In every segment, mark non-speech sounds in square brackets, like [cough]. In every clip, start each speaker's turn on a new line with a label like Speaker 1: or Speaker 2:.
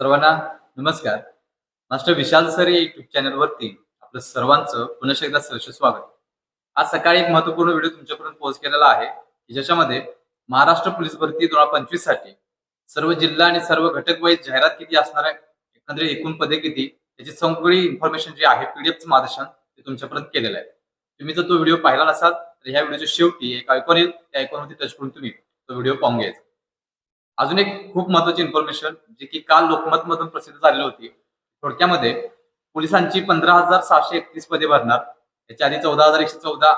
Speaker 1: सर्वांना नमस्कार. Master Vishal sir या युट्यूब चॅनलवरती आपलं सर्वांचं पुन्हा एकदा सहर्ष स्वागत. आज सकाळी एक महत्त्वपूर्ण व्हिडिओ तुमच्यापर्यंत पोहोच केलेला आहे ज्याच्यामध्ये महाराष्ट्र पोलीस भरती दोन हजार पंचवीससाठी सर्व जिल्हा आणि सर्व घटक वाईज जाहिरात किती असणार आहे एकंदरीत एकूण पदे किती याची संपूर्ण इन्फॉर्मेशन जी आहे पीडीएफचं मार्गदर्शन ते तुमच्यापर्यंत केलेलं आहे. तुम्ही जर तो व्हिडिओ पाहिला नसाल तर ह्या व्हिडिओच्या शेवटी एक आयकॉन येईल त्या आयकॉनवरती टच करून तुम्ही तो व्हिडिओ पाहून घ्यायचा. अजून एक खूप महत्वाची इन्फॉर्मेशन जी की काल लोकमत मधून प्रसिद्ध झालेली होती. थोडक्यामध्ये पोलिसांची पंधरा हजार सहाशे एकतीस पदे भरणार. त्याच्या आधी चौदा हजार एकशे चौदा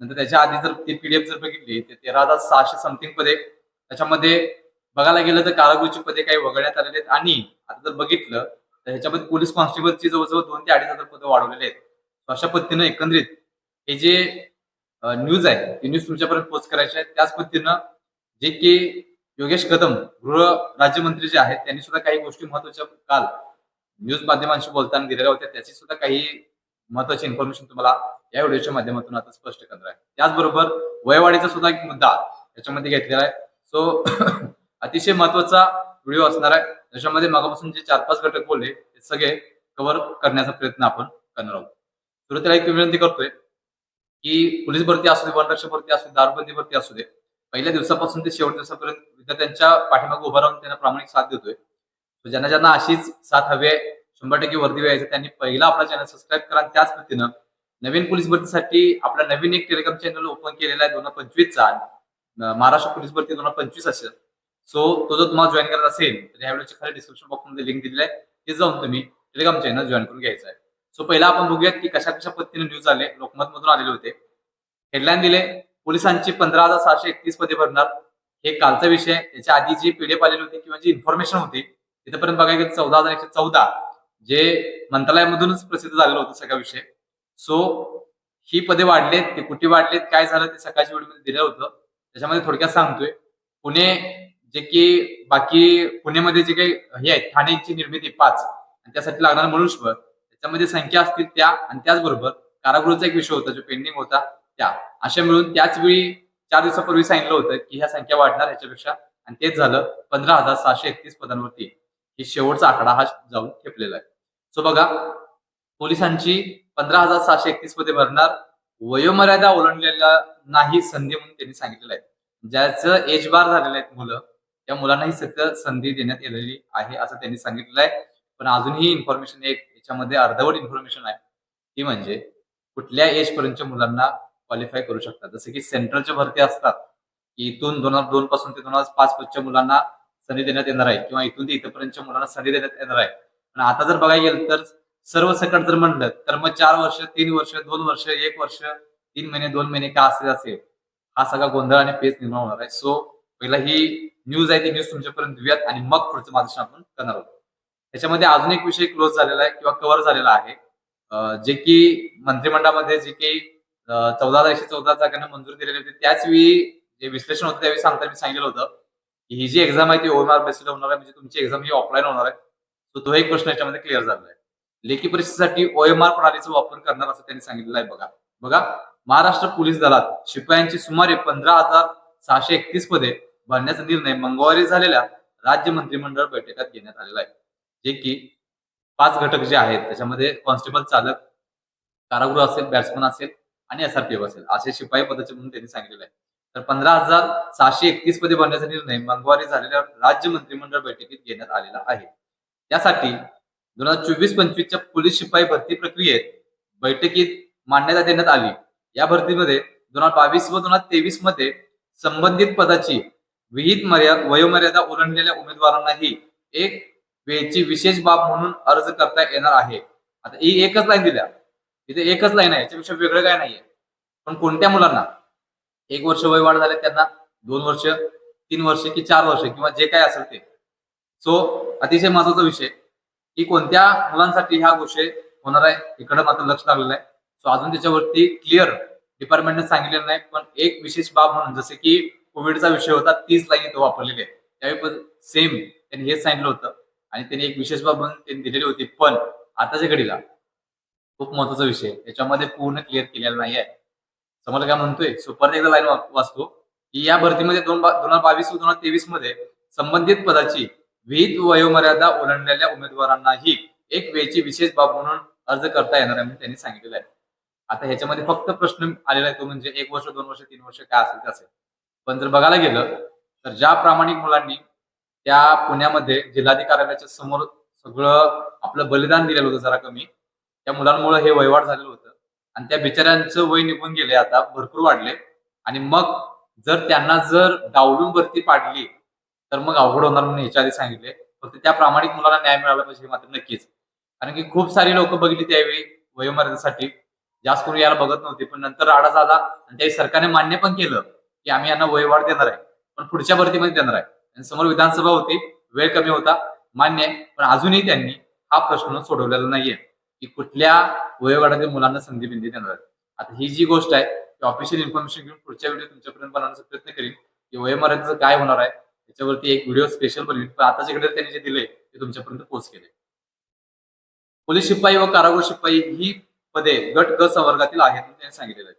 Speaker 1: नंतर त्याच्या आधी जर ती पीडीएफ जर बघितली तर तेरा हजार सहाशे समथिंग पदे. त्याच्यामध्ये बघायला गेलं तर कारागृहची पदे काही वगळण्यात आलेले आहेत. आणि आता जर बघितलं तर ह्याच्यामध्ये पोलीस कॉन्स्टेबलची जवळजवळ दोन ते अडीच हजार पदं वाढवलेले आहेत. अशा पद्धतीनं एकंदरीत हे जे न्यूज आहे ती न्यूज तुमच्यापर्यंत पोच करायची आहे त्याच पद्धतीनं जे की योगेश कदम गृह राज्यमंत्री जे आहेत त्यांनी सुद्धा काही गोष्टी महत्त्वाच्या काल न्यूज माध्यमांशी बोलताना दिलेल्या होत्या. त्याची सुद्धा काही महत्वाची इन्फॉर्मेशन तुम्हाला या व्हिडिओच्या माध्यमातून आता स्पष्ट करणार आहे. त्याचबरोबर वयवाढीचा सुद्धा एक मुद्दा त्याच्यामध्ये घेतलेला आहे. सो [coughs] अतिशय महत्त्वाचा व्हिडिओ असणार आहे. त्याच्यामध्ये मागापासून जे चार पाच घटक बोलले ते सगळे कव्हर करण्याचा प्रयत्न आपण करणार आहोत. सुरुवातीला एक विनंती करतोय की पोलीस भरती असू दे वनरक्षक भरती असू दे दारूबंदी भरती असू दे पहिल्या दिवसापासून ते शेवट दिवसापर्यंत विद्यार्थ्यांच्या पाठीमागे उभं राहून त्यांना प्रामाणिक साथ देतोय. ज्यांना ज्यांना अशीच साथ हवी आहे शंभर टक्के वर्दी व्हायचं त्यांनी पहिला आपला चॅनल सबस्क्राईब करा आणि त्याच पद्धतीनं नवीन पोलीस भरतीसाठी आपला नवीन एक टेलिग्राम चॅनल ओपन केलेला आहे दोन हजार पंचवीसचा. अं, महाराष्ट्र पोलीस भरती दोन हजार पंचवीस असेल. सो तो जर तुम्हाला जॉईन करायचा असेल तर या व्हिडिओच्या खाली डिस्क्रिप्शन बॉक्समध्ये लिंक दिलेली आहे. ते जाऊन तुम्ही टेलिग्राम चॅनल जॉईन करून घ्यायचं आहे. सो पहिला आपण बघूयात की कशा कशा पद्धतीने न्यूज आले लोकमत मधून आलेले होते. हेडलाईन दिले पोलिसांची पंधरा हजार सहाशे एकतीस पदे भरणार. हे कालचा विषय त्याच्या आधी जी पीडीएफ आलेली होती किंवा जी इन्फॉर्मेशन होती तिथपर्यंत बघायला गेलं चौदा हजार एकशे चौदा जे मंत्रालयामधूनच प्रसिद्ध झालेलं होतं सगळा विषय. सो ही पदे वाढलेत ते कुठे वाढलेत काय झालं ते सकाळच्या वेळेमध्ये दिलं होतं. त्याच्यामध्ये थोडक्यात सांगतोय पुणे जे की बाकी पुण्यामध्ये जे काही हे आहे ठाण्याची निर्मिती पाच आणि त्यासाठी लागणार मनुष्यबळ त्याच्यामध्ये संख्या असतील त्या आणि त्याचबरोबर कारागृहाचा एक विषय होता जो पेंडिंग होता. त्या. अशा मिळून त्याच वेळी चार दिवसापूर्वी सांगितलं होतं की ह्या संख्या वाढणार ह्याच्यापेक्षा. आणि तेच झालं पंधरा हजार सहाशे एकतीस पदांवरती. ही शेवटचा आकडा हा जाऊन ठेपलेला आहे. सो बघा पोलिसांची पंधरा हजार सहाशे एकतीस पदे भरणार वयोमर्यादा ओलांडलेल्या नाही संधी म्हणून त्यांनी सांगितलेलं आहे. ज्याचं एज बार झालेलं आहेत मुलं त्या मुलांनाही सत्य संधी देण्यात आलेली आहे असं त्यांनी सांगितलेलं आहे. पण अजूनही इन्फॉर्मेशन एक याच्यामध्ये अर्धवट इन्फॉर्मेशन आहे. ती म्हणजे कुठल्या एज पर्यंतच्या मुलांना क्वालिफाय करू शकतात. जसं की सेंट्रलच्या भरती असतात की इथून दोन हजार दोन पासून ते दोन हजार पाच पाचच्या मुलांना संधी देण्यात येणार आहे किंवा इथून ते इथपर्यंतच्या मुलांना संधी देण्यात येणार आहे. पण आता जर बघायला गेलं तर सर्व सकट जर म्हणलं तर मग चार वर्ष तीन वर्ष दोन वर्ष एक वर्ष तीन महिने दोन महिने का असेल असेल? हा सगळा गोंधळ आणि पेच निर्माण होणार आहे. सो पहिला ही न्यूज आहे ती न्यूज तुमच्यापर्यंत देऊयात आणि मग पुढचं मार्गदर्शन आपण करणार आहोत. त्याच्यामध्ये अजून एक विषय क्लोज झालेला आहे किंवा कव्हर झालेला आहे. जे की मंत्रिमंडळामध्ये जे की चौदा एकशे चौदा जागांना मंजूर दिलेली होती. त्याच वेळी जे विश्लेषण होतं त्यावेळी सांगताना मी सांगितलं होतं की ही जी एक्झाम आहे ती ओएमआर बेसिसला होणार आहे. म्हणजे तुमची एक्झाम ही ऑफलाईन होणार आहे. सो तो एक प्रश्न याच्यामध्ये क्लिअर झालेला आहे. लेखी परीक्षेसाठी ओएमआर प्रणालीचा वापर करणार असं त्यांनी सांगितलं आहे. बघा. बघा. महाराष्ट्र पोलीस दलात शिपायांची सुमारे पंधरा हजार सहाशे एकतीस पदे भरण्याचा निर्णय मंगळवारी झालेल्या राज्य मंत्रिमंडळ बैठकात घेण्यात आलेला आहे. जे की पाच घटक जे आहेत त्याच्यामध्ये कॉन्स्टेबल चालक कारागृह असेल बॅट्समन असेल आणि एसआरपीएफ असेल असे शिपाई पदाचे म्हणून त्यांनी सांगितलेलं आहे. तर पंधरा हजार सहाशे एकतीस पदे भरण्याचा निर्णय मंगळवारी झालेल्या राज्य मंत्रिमंडळ बैठकीत घेण्यात आलेला आहे. त्यासाठी दोन हजार चोवीस पंचवीसच्या पोलीस शिपाई भरती प्रक्रियेत बैठकीत मान्यता देण्यात आली. या भरतीमध्ये दोन हजार बावीस व दोन हजार तेवीसमध्ये संबंधित पदाची विहित मर्यादा वयोमर्यादा ओलांडलेल्या उमेदवारांनाही एक वेळची विशेष बाब म्हणून अर्ज करता येणार आहे. आता ही एकच लाईन दिल्या. इथे एकच लाईन आहे याच्यापेक्षा वेगळं काय नाहीये. पण कोणत्या मुलांना? एक वर्ष वय वाढ झाले त्यांना दोन वर्ष तीन वर्ष की चार वर्ष किंवा जे काय असेल ते. सो अतिशय महत्त्वाचा विषय की कोणत्या मुलांसाठी ह्या गोष्टी होणार आहे इकडे मात्र लक्ष लागलेलं आहे. सो अजून त्याच्यावरती क्लिअर डिपार्टमेंटने सांगितलेलं नाही पण एक विशेष बाब म्हणून जसे की कोविडचा विषय होता तीच लाईन इथं वापरलेली आहे. त्यावेळी पण सेम त्यांनी हेच सांगितलं होतं आणि त्यांनी एक विशेष बाब म्हणून त्यांनी दिलेली होती. पण आताच्या घडीला खूप महत्त्वाचा विषय. आहे. याच्यामध्ये पूर्ण क्लिअर केलेला नाही आहे समोर काय म्हणतोय? सुपर एकदा लाईन वाचतो. की या भरतीमध्ये दोन दोन हजार बावीस दोन हजार तेवीसमध्ये संबंधित पदाची विहित वयोमर्यादा ओलांडलेल्या उमेदवारांनाही एक वेळची विशेष बाब म्हणून अर्ज करता येणार आहे म्हणून त्यांनी सांगितलेलं आहे. आता ह्याच्यामध्ये फक्त प्रश्न आलेला आहे तो म्हणजे एक वर्ष दोन वर्ष तीन वर्ष काय असेल ते असेल. पण जर बघायला गेलं तर ज्या प्रामाणिक मुलांनी त्या पुण्यामध्ये जिल्हाधिकाऱ्याच्या समोर सगळं आपलं बलिदान दिलेलं होतं जरा कमी त्या मुलांमुळे हे वहिवाट झालेलं होतं. आणि त्या बिचाऱ्यांचं वय निघून गेले आता भरपूर वाढले आणि मग जर त्यांना जर डावलून भरती पाडली तर मग अवघड होणार म्हणून याच्या आधी सांगितले फक्त त्या प्रामाणिक मुलाला न्याय मिळाला पाहिजे हे मात्र नक्कीच. कारण की खूप सारी लोक बघितली त्यावेळी वयोमर्यादेसाठी. जास्त करून याला बघत नव्हते पण नंतर आडा झाला आणि त्यावेळी सरकारने मान्य पण केलं की आम्ही यांना वयवाढ देणार आहे. पण पुढच्या भरतीमध्ये देणार आहे. आणि समोर विधानसभा होती वेळ कमी होता मान्य आहे. पण अजूनही त्यांनी हा प्रश्न सोडवलेला नाहीये. की कुठल्या वयोगटातील मुलांना संधी बिंदी देणार आता ही जी गोष्ट आहे ती ऑफिशियल इन्फॉर्मेशन घेऊन पुढच्या व्हिडिओ तुमच्यापर्यंत बनवण्याचा प्रयत्न करीन की वयोमर्यादेचं काय होणार आहे. त्याच्यावरती एक व्हिडिओ स्पेशल बनवीन. पण आता जिकडे त्यांनी जे दिले ते तुमच्यापर्यंत पोहोच केले पोलीस शिपाई व कारागृह शिपाई ही पदे गट ग संवर्गातील आहेत त्यांनी सांगितलेलं आहे.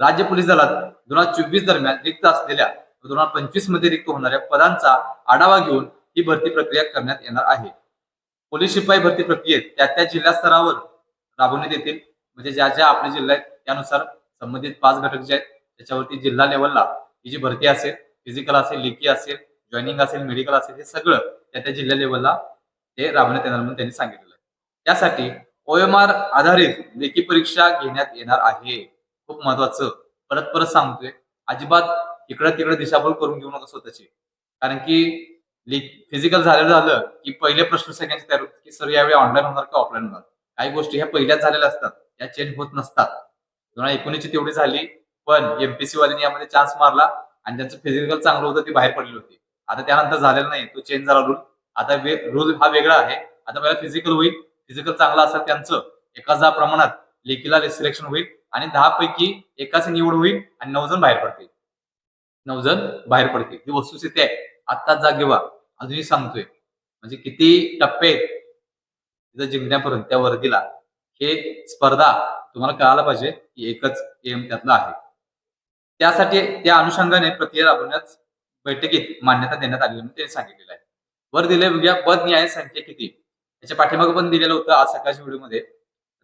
Speaker 1: राज्य पोलीस दलात दोन हजार चोवीस दरम्यान रिक्त असलेल्या दोन हजार पंचवीसमध्ये रिक्त होणाऱ्या पदांचा आढावा घेऊन ही भरती प्रक्रिया करण्यात येणार आहे. पोलीस शिपाई भरती प्रक्रियेत त्या त्या जिल्हा स्तरावर राबवण्यात येतील. म्हणजे ज्या ज्या आपल्या जिल्हा आहेत त्यानुसार संबंधित पाच घटक जे आहेत त्याच्यावरती जिल्हा लेवलला ही जी भरती असेल फिजिकल असेल लेखी असेल जॉईनिंग असेल मेडिकल असेल हे सगळं त्या त्या जिल्हा लेवलला ते राबवण्यात येणार म्हणून त्यांनी सांगितलेलं आहे. त्यासाठी ओएमआर आधारित लेखी परीक्षा घेण्यात येणार आहे. खूप महत्वाचं. परत परत सांगतोय. अजिबात इकडं तिकडे दिशाभूल करून घेऊ नका स्वतःची. कारण की फिजिकल झालेलं झालं की पहिले प्रश्न सगळ्यांचे तयार होते की सर यावेळी ऑनलाईन होणार का ऑफलाईन होणार? काही गोष्टी ह्या पहिल्याच झालेल्या असतात. या चेंज होत नसतात. दोन हजार एकोणीसची तेवढी झाली पण एमपीसी वाल्यांनी यामध्ये चान्स मारला आणि ज्यांचं फिजिकल चांगलं होतं ते बाहेर पडले होती. आता त्यानंतर झालेलं नाही तो चेंज झाला रूल आता रूल हा वेगळा आहे. आता पहिला फिजिकल होईल फिजिकल चांगलं असेल त्यांचं एकाच दहा प्रमाणात लेखीला सिलेक्शन होईल आणि दहा पैकी एकाची निवड होईल आणि नऊ जण बाहेर पडतील. नऊ जण बाहेर पडतील. ही वस्तुस्थिती आहे. आत्ताच जागे अजूनही सांगतोय. म्हणजे किती टप्पे तिथं जिंकण्यापर्यंत त्या वर्दीला. हे स्पर्धा तुम्हाला कळायला पाहिजे की एकच एम त्यातला आहे. त्यासाठी त्या अनुषंगाने प्रक्रिया राबवण्यास बैठकीत मान्यता देण्यात आली म्हणून त्यांनी सांगितलेलं आहे. वर दिले बघूया पद न्याय संख्या किती? त्याच्या पाठीमागे पण दिलेलं होतं आज सकाळच्या व्हिडिओमध्ये.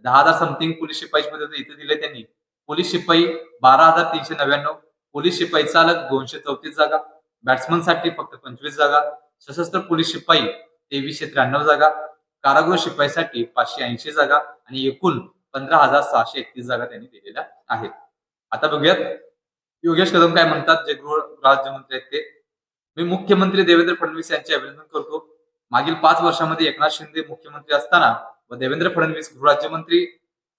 Speaker 1: दहा हजार समथिंग पोलीस शिपाई पद्धती इथे दिले त्यांनी. पोलीस शिपाई बारा हजार तीनशे नव्याण्णव. पोलीस शिपाई चालक दोनशे चौतीस जागा. बॅट्समनसाठी फक्त पंचवीस जागा. सशस्त्र पोलीस शिपाई तेवीसशे त्र्याण्णव जागा. कारागृह शिपाईसाठी पाचशे ऐंशी जागा आणि एकूण पंधरा हजार सहाशे एकतीस जागा त्यांनी दिलेल्या आहेत. आता बघूयात योगेश कदम काय म्हणतात? जे गृह राज्यमंत्री आहेत ते. मी मुख्यमंत्री देवेंद्र फडणवीस यांचे अभिनंदन करतो. मागील पाच वर्षामध्ये एकनाथ शिंदे मुख्यमंत्री असताना व देवेंद्र फडणवीस गृहराज्यमंत्री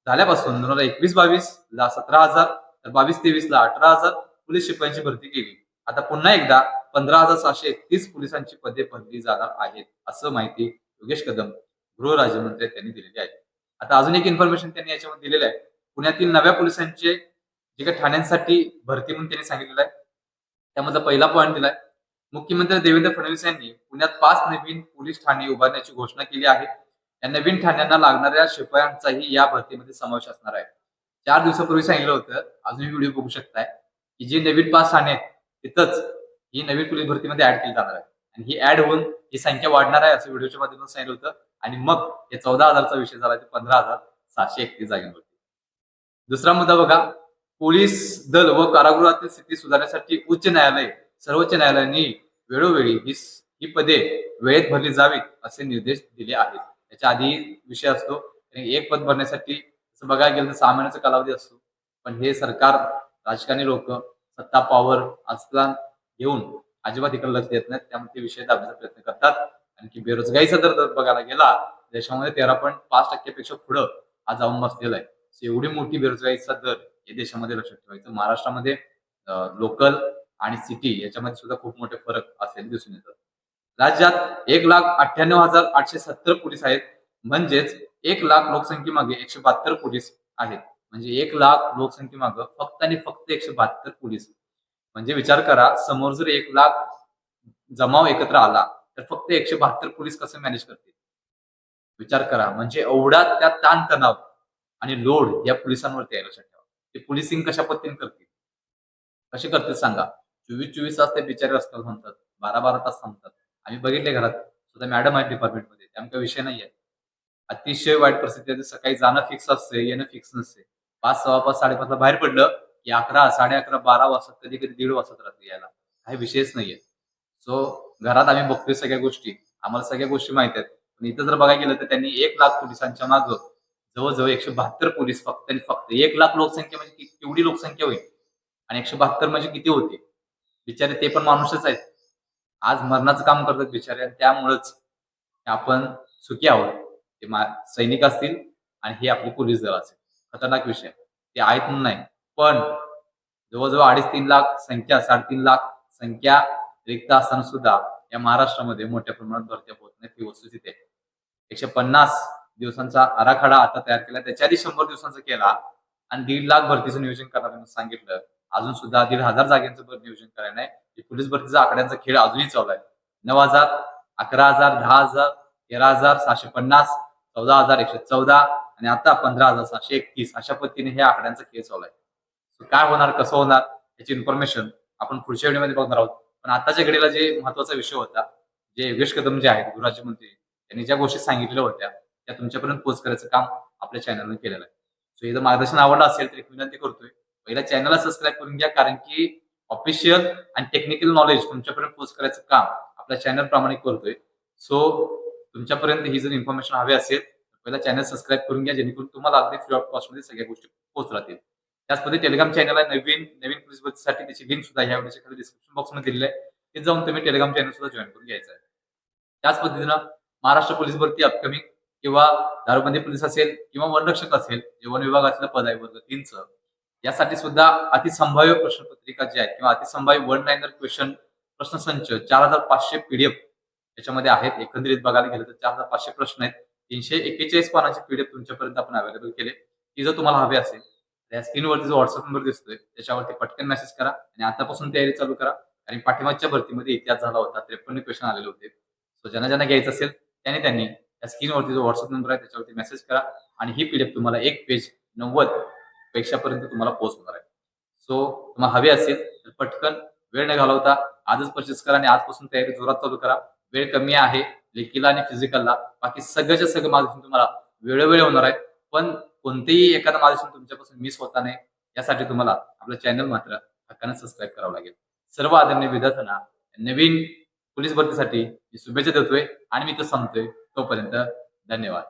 Speaker 1: झाल्यापासून दोन हजार एकवीस बावीस ला सतरा हजार तर बावीस तेवीस ला अठरा हजार पोलीस शिपायांची भरती केली. आता पुन्हा एकदा पंधरा हजार सहाशे एकतीस पोलिसांची पदे भरली जाणार आहेत असं माहिती योगेश कदम गृहराज्यमंत्री त्यांनी दिलेली आहे. आता अजून एक इन्फॉर्मेशन त्यांनी याच्यामध्ये दिलेलं आहे. पुण्यातील नव्या पोलिसांचे जे काही ठाण्यांसाठी भरती म्हणून त्यांनी सांगितलेलं आहे त्यामधला पहिला पॉईंट दिलाय मुख्यमंत्री देवेंद्र फडणवीस यांनी पुण्यात पाच नवीन पोलीस ठाणे उभारण्याची घोषणा केली आहे. या नवीन ठाण्यांना लागणाऱ्या शिपायांचाही या भरतीमध्ये समावेश असणार आहे. चार दिवसापूर्वी सांगितलं होतं अजूनही व्हिडिओ बघू शकताय की जे नवीन पाच ठाणे आहेत तिथंच ही नवीन पोलीस भरतीमध्ये ऍड केली जाणार आहे. आणि ही ऍड होऊन ही संख्या वाढणार आहे असं व्हिडिओच्या माध्यमातून सांगितलं होतं. आणि मग हे चौदा हजारचा विषय झाला ते पंधरा हजार सातशे एकतीस जागेवरती. दुसरा मुद्दा बघा. पोलीस दल व कारागृहातील स्थिती सुधारण्यासाठी उच्च न्यायालय सर्वोच्च न्यायालयाने वेळोवेळी ही ही पदे वेळेत भरली जावीत असे निर्देश दिले आहेत. त्याच्या आधी विषय असतो. आणि एक पद भरण्यासाठी बघायला गेलं तर सहा महिन्याचा कालावधी असतो. पण हे सरकार राजकारणी लोक सत्ता पॉवर असला घेऊन अजिबात इकडे लक्ष देत नाहीत. त्यामुळे ते विषय दाबण्याचा प्रयत्न करतात. आणखी बेरोजगारीचा दर जर बघायला गेला देशामध्ये तेरा पॉईंट पाच टक्क्यापेक्षा पुढं हा जाऊन बसलेला आहे. एवढी मोठी बेरोजगारीचा दर हे देशामध्ये लक्षात ठेवायचं. महाराष्ट्रामध्ये लोकल आणि सिटी याच्यामध्ये सुद्धा खूप मोठे फरक असलेले दिसून येतात राज्यात एक लाख अठ्ठ्याण्णव हजार आठशे सत्तर पोलीस आहेत. म्हणजेच एक लाख लोकसंख्येमागे एकशे बहात्तर पोलीस आहेत. म्हणजे एक लाख लोकसंख्येमागे फक्त आणि फक्त एकशे बहात्तर पोलीस म्हणजे विचार करा समोर जर एक लाख जमाव एकत्र आला तर फक्त एकशे बहात्तर पोलीस कसं मॅनेज करतील? विचार करा म्हणजे एवढा त्या ताणतणाव आणि लोड या पोलिसांवरती आहे लक्षात ठेवा. ते पोलिसिंग कशा पद्धतीने करतील? कसे करतील सांगा. चोवीस चोवीस तास ते बिचारे रस्त्यावर म्हणतात बारा बारा तास थांबतात. आम्ही बघितले घरात सुद्धा मॅडम आहेत डिपार्टमेंटमध्ये त्यामुळे विषय नाही आहे अतिशय वाईट परिस्थिती आहे सकाळी जाणं फिक्स असते येणं फिक्स नसते पाच सव्वा पाच साडेपाचला बाहेर पडलं या अकरा साडे अकरा बारा वाजता कधी कधी दीड वाजत रात्री यायला. काही विषयच नाहीये. सो घरात आम्ही बघतोय सगळ्या गोष्टी. आम्हाला सगळ्या गोष्टी माहीत आहेत. पण इथं जर बघायला गेलं तर त्यांनी एक लाख पोलिसांच्या माग जवळजवळ एकशे बहात्तर पोलीस फक्त आणि फक्त एक लाख लोकसंख्या म्हणजे केवढी लोकसंख्या होईल? आणि एकशे बहात्तर म्हणजे किती होते? बिचारे ते पण माणूसच आहेत. आज मरणाचं काम करतात बिचारे आणि त्यामुळंच आपण सुखी आहोत. ते मा- सैनिक असतील आणि हे आपले पोलीस दल असेल. खतरनाक विषय. ते आहेत म्हणून नाही. पण जवळजवळ अडीच तीन लाख संख्या साडेतीन लाख संख्या रिक्त असताना सुद्धा या महाराष्ट्रामध्ये मोठ्या प्रमाणात भरत्या होत नाही ती वस्तुस्थिती आहे एकशे पन्नास दिवसांचा आराखडा आता तयार केला. त्याच्या आधी शंभर दिवसांचा केला आणि दीड लाख भरतीचं नियोजन करणार सांगितलं. अजून सुद्धा दीड हजार जागेचं भर- नियोजन करायला नाही. पोलीस भरतीचा आकड्यांचा खेळ अजूनही चालू आहे. नऊ हजार अकरा हजार दहा हजार तेरा हजार सहाशे पन्नास चौदा हजार एकशे चौदा आणि आता पंधरा हजार सहाशे एकतीस अशा पद्धतीने हे आकड्यांचा खेळ चालू आहे. काय होणार कसं होणार याची इन्फॉर्मेशन आपण पुढच्या व्हिडिओमध्ये बघणार आहोत. पण आताच्या घडीला जे महत्त्वाचा विषय होता जे योगेश कदम जे आहेत गृहराज्यमंत्री त्यांनी ज्या गोष्टी सांगितल्या होत्या त्या तुमच्यापर्यंत पोच करायचं काम आपल्या चॅनलने केलेलं आहे. सो इथं मार्गदर्शन आवडलं असेल तर एक विनंती करतोय पहिला चॅनलला सबस्क्राईब करून घ्या कारण की ऑफिशियल आणि टेक्निकल नॉलेज तुमच्यापर्यंत पोच करायचं काम आपल्या चॅनल प्रमाणे करतोय. सो तुमच्यापर्यंत ही जर इन्फॉर्मेशन हवी असेल तर पहिला चॅनल सबस्क्राईब करून घ्या जेणेकरून तुम्हाला अगदी फ्री ऑफ कॉस्टमध्ये सगळ्या गोष्टी पोहोच राहतील त्याचमध्ये टेलिग्राम चॅनल आहे नवीन नवीन पोलीस भरतीसाठी त्याची लिंक सुद्धा ह्या व्हिडिओच्या खाली डिस्क्रिप्शन बॉक्समध्ये दिलेली आहे. ते जाऊन तुम्ही टेलिग्राम चॅनल सुद्धा जॉईन करून घ्यायचं आहे. त्याच पद्धतीनं महाराष्ट्र पोलीस भरती अपकमिंग किंवा दारूबंदी पोलीस असेल किंवा वनरक्षक असेल जे वन विभागातलं पद आहे वर्ग तीनचं यासाठी सुद्धा अतिसंभाव्य प्रश्नपत्रिका जी आहेत किंवा अतिसंभाव्य वन लाईनर क्वेश्चन प्रश्नसंच चार हजार पाचशे पीडीएफ याच्यामध्ये आहेत. एकंदरीत बघायला गेलं तर चार हजार पाचशे प्रश्न आहेत. तीनशे एक्केचाळीस पानाचे पीडीएफ तुमच्यापर्यंत आपण अवेलेबल केले. ती जर तुम्हाला हवी असेल त्या स्क्रीनवरती जो व्हॉट्सअप नंबर दिसतोय. त्याच्यावरती पटकन मेसेज करा आणि आतापासून तयारी चालू करा. आणि पाठिंबाच्या भरतीमध्ये इतिहास झाला होता त्रेपन्न क्वेश्चन आलेले होते. सो ज्यांना ज्यांना घ्यायचं असेल त्याने त्यांनी त्या स्क्रीनवरती जो व्हॉट्सअप नंबर आहे त्याच्यावरती मेसेज करा आणि ही पीडीएफ तुम्हाला एक पेज नव्वद पेक्षापर्यंत तुम्हाला पोहोच होणार आहे. सो तुम्हाला हवे असेल तर पटकन वेळ न घालवता आजच परचेस करा आणि आजपासून तयारी जोरात चालू करा. वेळ कमी आहे लेखीला आणि फिजिकलला बाकी सगळ्याच्या सगळं मार्गदर्शन तुम्हाला वेळोवेळी होणार आहे. पण कोणतेही एखादा मार्गदर्शन तुमच्यापासून मिस होता नाही यासाठी तुम्हाला आपलं चॅनल मात्र हक्काने सबस्क्राईब करावं लागेल. सर्व आदरणीय विद्यार्थ्यांना नवीन पोलीस भरतीसाठी मी शुभेच्छा देतोय आणि मी तो संपतोय. तोपर्यंत धन्यवाद.